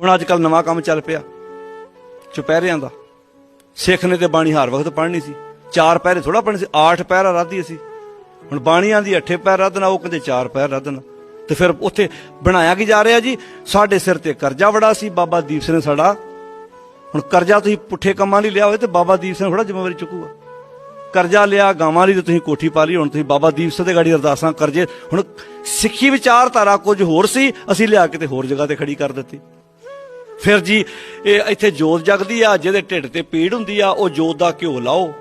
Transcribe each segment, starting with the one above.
ਹੁਣ ਅੱਜ ਕੱਲ ਨਵਾਂ ਕੰਮ ਚੱਲ ਪਿਆ। ਚੁਪਹਿਰਿਆਂ ਦਾ। ਸਿੱਖ ਨੇ ਤੇ ਬਾਣੀ ਹਰ ਵਕਤ ਪੜ੍ਹਨੀ ਸੀ। ਚਾਰ ਪਹਿਰੇ ਥੋੜਾ ਪੜ੍ਹਨੀ ਸੀ, ਆਠ ਪਹਿਰਾ ਰਾਧੀ ਸੀ ਹੁਣ ਬਾਣੀਆਂ ਦੀ ਅੱਠੇ ਪੈਰ ਰੱਧਣਾ ਉਹ ਕਹਿੰਦੇ ਚਾਰ ਪੈਰ ਰੱਧਣਾ ਤੇ ਫਿਰ ਉੱਥੇ ਬਣਾਇਆ ਕੀ ਜਾ ਰਿਹਾ ਜੀ? ਸਾਡੇ ਸਿਰ ਤੇ ਕਰਜ਼ਾ ਬੜਾ ਸੀ, ਬਾਬਾ ਦੀਪ ਸਿੰਘ ਨੇ ਸਾਡਾ। ਹੁਣ ਕਰਜ਼ਾ ਤੁਸੀਂ ਪੁੱਠੇ ਕੰਮਾਂ ਲਈ ਲਿਆ ਹੋਵੇ ਤੇ ਬਾਬਾ ਦੀਪ ਸਿੰਘ ਥੋੜਾ ਜ਼ਿੰਮੇਵਾਰੀ ਚੁੱਕੂਗਾ। ਕਰਜ਼ਾ ਲਿਆ, ਗਾਵਾਂ ਲਈ ਤੇ ਤੁਸੀਂ ਕੋਠੀ ਪਾ ਲਈ, ਹੁਣ ਤੁਸੀਂ ਬਾਬਾ ਦੀਪ ਸਿੰਘ ਦੇ ਗਾੜੀ ਅਰਦਾਸਾਂ ਕਰਜੇ। ਹੁਣ ਸਿੱਖੀ ਵਿਚਾਰਧਾਰਾ ਕੁਝ ਹੋਰ ਸੀ, ਅਸੀਂ ਲਿਆ ਕੇ ਤੇ ਹੋਰ ਜਗ੍ਹਾ ਤੇ ਖੜੀ ਕਰ ਦਿੱਤੀ। ਫਿਰ ਜੀ, ਇਹ ਇੱਥੇ ਜੋਤ ਜਗਦੀ ਆ, ਜਿਹਦੇ ਢਿੱਡ ਤੇ ਪੀੜ ਹੁੰਦੀ ਆ, ਉਹ ਜੋਤ ਦਾ ਘਿਓ ਲਾਓ।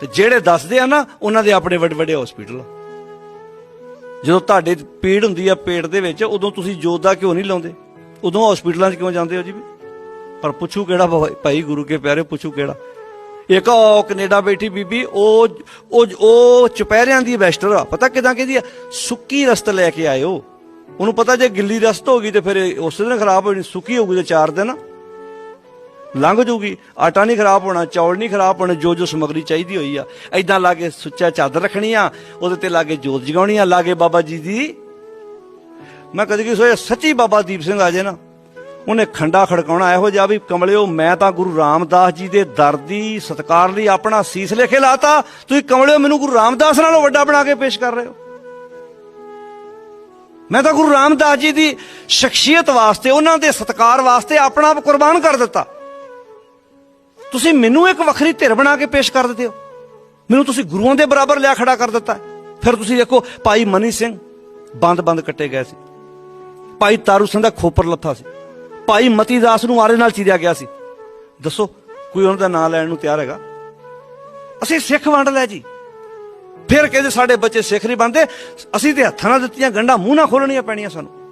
ਤੇ ਜਿਹੜੇ ਦੱਸਦੇ ਆ ਨਾ, ਉਹਨਾਂ ਦੇ ਆਪਣੇ ਵੱਡੇ ਵੱਡੇ ਹਸਪੀਟਲ ਜਦੋਂ ਤੁਹਾਡੇ ਪੀੜ ਹੁੰਦੀ ਆ ਪੇਟ ਦੇ ਵਿੱਚ, ਉਦੋਂ ਤੁਸੀਂ ਜੋਤ ਦਾ ਘਿਓ ਨਹੀਂ ਲਾਉਂਦੇ। ਉਦੋਂ ਹਸਪੀਟਲਾਂ 'ਚ ਕਿਉਂ ਜਾਂਦੇ ਹੋ ਜੀ? ਪਰ ਪੁੱਛੂ ਕਿਹੜਾ ਭਾਈ- ਗੁਰੂ ਕੇ ਪਿਆਰੇ, ਪੁੱਛੂ ਕਿਹੜਾ। ਇੱਕ ਉਹ ਕੈਨੇਡਾ ਬੈਠੀ ਬੀਬੀ, ਉਹ ਉਹ ਉਹ ਚੁਪਹਿਰਿਆਂ ਦੀ ਵੈਸਟਰ ਆ। ਪਤਾ ਕਿਦਾਂ ਕਹਿੰਦੀ ਆ? ਸੁੱਕੀ ਰਸਤ ਲੈ ਕੇ ਆਇਓ। ਉਹਨੂੰ ਪਤਾ ਜੇ ਗਿੱਲੀ ਰਸਤ ਹੋ ਗਈ ਤੇ ਫਿਰ ਇਹ ਉਸੇ ਦਿਨ ਖਰਾਬ ਹੋ ਜਾਣੀ ਸੁੱਕੀ ਹੋਊਗੀ ਤੇ ਚਾਰ ਦਿਨ। ਲੰਘ ਜੂਗੀ, ਆਟਾ ਨਹੀਂ ਖਰਾਬ ਹੋਣਾ, ਚੌਲ ਨਹੀਂ ਖਰਾਬ ਹੋਣੇ ਜੋ ਜੋ ਸਮਗਰੀ ਚਾਹੀਦੀ ਹੋਈ ਆ। ਐਦਾਂ ਕੇ ਸੁੱਚਾ ਚਾਦਰ ਰੱਖਣੀ ਆ ਉਹਦੇ ਤੇ ਲਾ ਕੇ ਜੋਤ ਜਗਾਉਣੀ ਆ ਲਾਗੇ ਬਾਬਾ ਜੀ ਦੀ। ਮੈਂ ਕਦੇ ਕੀ ਸੋਇਆ ਸੱਚੀ ਬਾਬਾ ਦੀਪ ਸਿੰਘ ਆ ਜੇ ਨਾ, ਉਹਨੇ ਖੰਡਾ ਖੜਕਾਉਣਾ ਇਹੋ ਜਿਹਾ ਵੀ ਕਮਲਿਓ, ਮੈਂ ਤਾਂ ਗੁਰੂ ਰਾਮਦਾਸ ਜੀ ਦੇ ਦਰ ਦੀ ਸਤਕਾਰ ਲਈ ਆਪਣਾ ਸੀਸ ਲੇਖੇ ਲਾਤਾ। ਤੁਸੀਂ ਕਮਲਿਓ, ਮੈਨੂੰ ਗੁਰੂ ਰਾਮਦਾਸ ਨਾਲੋਂ ਵੱਡਾ ਬਣਾ ਕੇ ਪੇਸ਼ ਕਰ ਰਹੇ ਹੋ। ਮੈਂ ਤਾਂ ਗੁਰੂ ਰਾਮਦਾਸ ਜੀ ਦੀ ਸ਼ਖਸੀਅਤ ਵਾਸਤੇ, ਉਹਨਾਂ ਦੇ ਸਤਕਾਰ ਵਾਸਤੇ ਆਪਣਾ ਆਪ ਕੁਰਬਾਨ ਕਰ ਦਿੱਤਾ। ਤੁਸੀਂ ਮੈਨੂੰ ਇੱਕ ਵੱਖਰੀ ਧਿਰ ਬਣਾ ਕੇ ਪੇਸ਼ ਕਰ ਦਿੱਤੇ ਹੋ। ਮੈਨੂੰ ਤੁਸੀਂ ਗੁਰੂਆਂ ਦੇ ਬਰਾਬਰ ਲਿਆ ਖੜਾ ਕਰ ਦਿੱਤਾ। ਫਿਰ ਤੁਸੀਂ ਦੇਖੋ, ਭਾਈ ਮਨੀ ਸਿੰਘ ਬੰਦ ਬੰਦ ਕੱਟੇ ਗਏ ਸੀ। ਭਾਈ ਤਾਰੂ ਸਿੰਘ ਦਾ ਖੋਪਰ ਲੱਥਾ ਸੀ। ਭਾਈ ਮਤੀ ਦਾਸ ਨੂੰ ਆਰੇ ਨਾਲ ਚੀਰਿਆ ਗਿਆ ਸੀ। ਦੱਸੋ, ਕੋਈ ਉਹਨਾਂ ਦਾ ਨਾਂ ਲੈਣ ਨੂੰ ਤਿਆਰ ਹੈਗਾ? ਅਸੀਂ ਸਿੱਖ ਵੰਡ ਲੈ ਜੀ। ਫਿਰ ਕਹਿੰਦੇ ਸਾਡੇ ਬੱਚੇ ਸਿੱਖ ਨਹੀਂ ਬਣਦੇ। ਅਸੀਂ ਤੇ ਹੱਥਾਂ ਨਾਲ ਦਿੱਤੀਆਂ, ਗੰਢਾਂ ਮੂੰਹ ਨਾਲ ਖੋਲਣੀਆਂ ਪੈਣੀਆਂ ਸਾਨੂੰ।